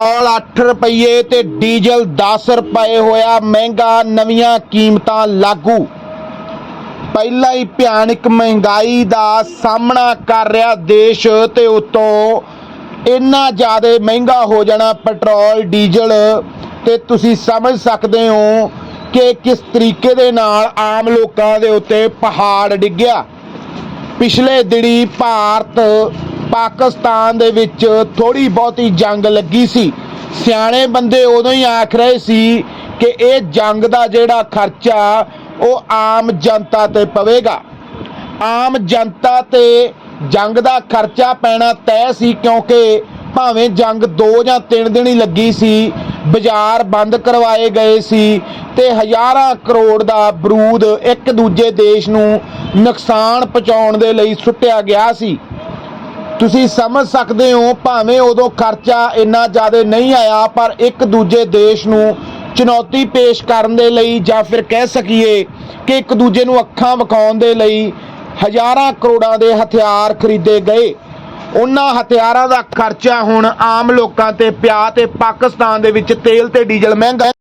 Petrol 8 ਰੁਪਏ ਤੇ diesel 10 ਰੁਪਏ ਹੋਇਆ, ਮਹਿੰਗਾ ਨਵੀਆਂ ਕੀਮਤਾਂ ਲਾਗੂ। ਪਹਿਲਾਂ ਹੀ ਭਿਆਨਕ ਮਹਿੰਗਾਈ ਦਾ ਸਾਹਮਣਾ ਕਰ ਰਿਹਾ ਦੇਸ਼ ਤੇ ਉਤੋਂ ਇੰਨਾ ਜ਼ਿਆਦਾ ਮਹਿੰਗਾ ਹੋ ਜਾਣਾ ਪੈਟਰੋਲ, ਡੀਜ਼ਲ ਤੇ ਤੁਸੀਂ ਸਮਝ ਸਕਦੇ ਹੋ ਕਿ ਕਿਸ ਤਰੀਕੇ ਦੇ ਨਾਲ ਆਮ ਲੋਕਾਂ ਦੇ ਉੱਤੇ ਪਹਾੜ ਡਿੱਗਿਆ ਪਿਛਲੇ ਦਿਨੀ ਭਾਰਤ ਪਾਕਿਸਤਾਨ ਦੇ ਵਿੱਚ ਥੋੜੀ ਬਹੁਤੀ ਜੰਗ ਲੱਗੀ ਸੀ। ਸਿਆਣੇ ਬੰਦੇ ਉਦੋਂ ਹੀ ਆਖ ਰਹੇ ਸੀ ਕਿ ਇਹ ਜੰਗ ਦਾ ਜਿਹੜਾ ਖਰਚਾ, ਉਹ ਆਮ ਜਨਤਾ ਤੇ ਪਵੇਗਾ। ਆਮ ਜਨਤਾ ਤੇ ਜੰਗ ਦਾ ਖਰਚਾ ਪੈਣਾ ਤੈਅ ਸੀ ਕਿਉਂਕਿ ਭਾਵੇਂ ਜੰਗ 2 ਜਾਂ 3 ਦਿਨ ਹੀ ਲੱਗੀ ਸੀ, ਬਾਜ਼ਾਰ ਬੰਦ ਕਰਵਾਏ ਗਏ ਸੀ ਤੇ ਹਜ਼ਾਰਾਂ ਕਰੋੜ ਦਾ ਬਰੂਦ ਇੱਕ ਦੂਜੇ ਦੇਸ਼ ਨੂੰ ਨੁਕਸਾਨ ਪਹੁੰਚਾਉਣ ਦੇ ਲਈ ਸੁੱਟਿਆ ਗਿਆ ਸੀ। ਤੁਸੀਂ ਸਮਝ ਸਕਦੇ ਹੋ, ਭਾਵੇਂ ਉਦੋਂ ਖਰਚਾ ਇੰਨਾ ਜ਼ਿਆਦਾ ਨਹੀਂ ਆਇਆ, ਪਰ ਇੱਕ ਦੂਜੇ ਦੇਸ਼ ਨੂੰ ਚੁਣੌਤੀ ਪੇਸ਼ ਕਰਨ ਦੇ ਲਈ ਜਾਂ ਫਿਰ ਕਹਿ ਸਕੀਏ ਕਿ ਇੱਕ ਦੂਜੇ ਨੂੰ ਅੱਖਾਂ ਵਿਖਾਉਣ ਦੇ ਲਈ ਹਜ਼ਾਰਾਂ ਕਰੋੜਾਂ ਦੇ ਹਥਿਆਰ ਖਰੀਦੇ ਗਏ। ਉਹਨਾਂ ਹਥਿਆਰਾਂ ਦਾ ਖਰਚਾ ਹੁਣ ਆਮ ਲੋਕਾਂ ਤੇ ਪਿਆ ਤੇ ਪਾਕਿਸਤਾਨ ਦੇ ਵਿੱਚ ਤੇਲ ਤੇ ਡੀਜ਼ਲ ਮਹਿੰਗਾ